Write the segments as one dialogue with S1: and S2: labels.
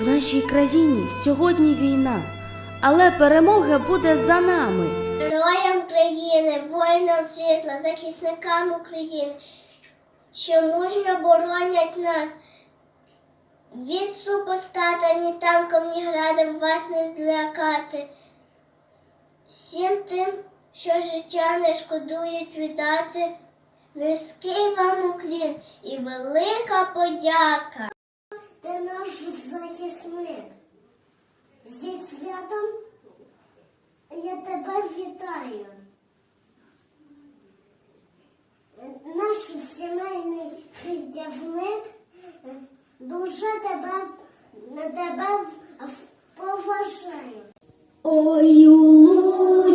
S1: В нашій країні сьогодні війна, але перемога буде за нами.
S2: Героям країни, воїнам світла, захисникам України, що мужньо боронять нас. Від супостата ні танком, ні градом вас не злякати. Всім тим, що життя не шкодують віддати, низький вам уклін і велика подяка. Зі святом я тебе вітаю. Наш сімейний хиздявник дуже тебе, тебе поважаю.
S3: Ой, у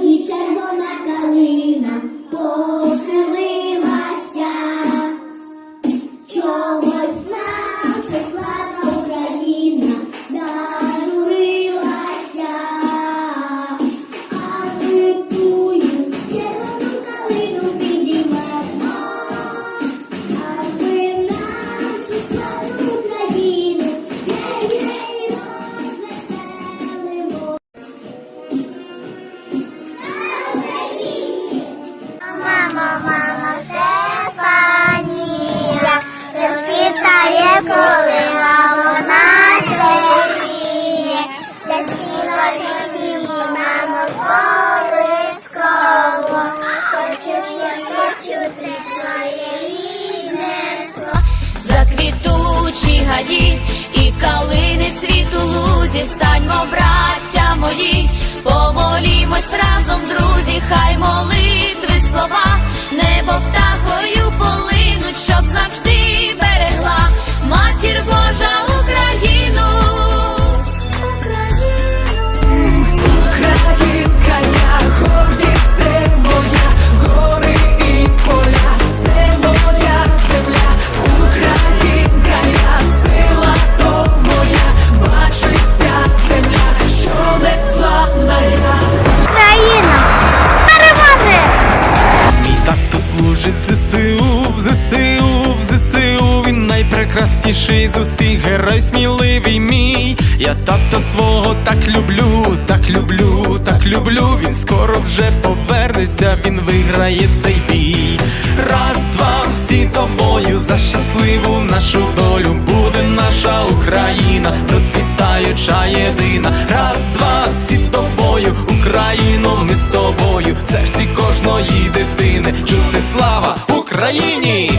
S4: Квітучі гаї і калини цвіт у лузі, станьмо, браття мої, помолімось разом, друзі, хай молитви слова, небо птахою полинуть, щоб завжди
S5: найпрекрасніший з усіх герой сміливий мій. Я тата свого так люблю, так люблю, так люблю. Він скоро вже повернеться, він виграє цей бій. Раз, два, всі тобою за щасливу нашу долю. Буде наша Україна, процвітаюча єдина. Раз, два, всі тобою, Україно, ми з тобою. В серці кожної дитини чути слава Україні!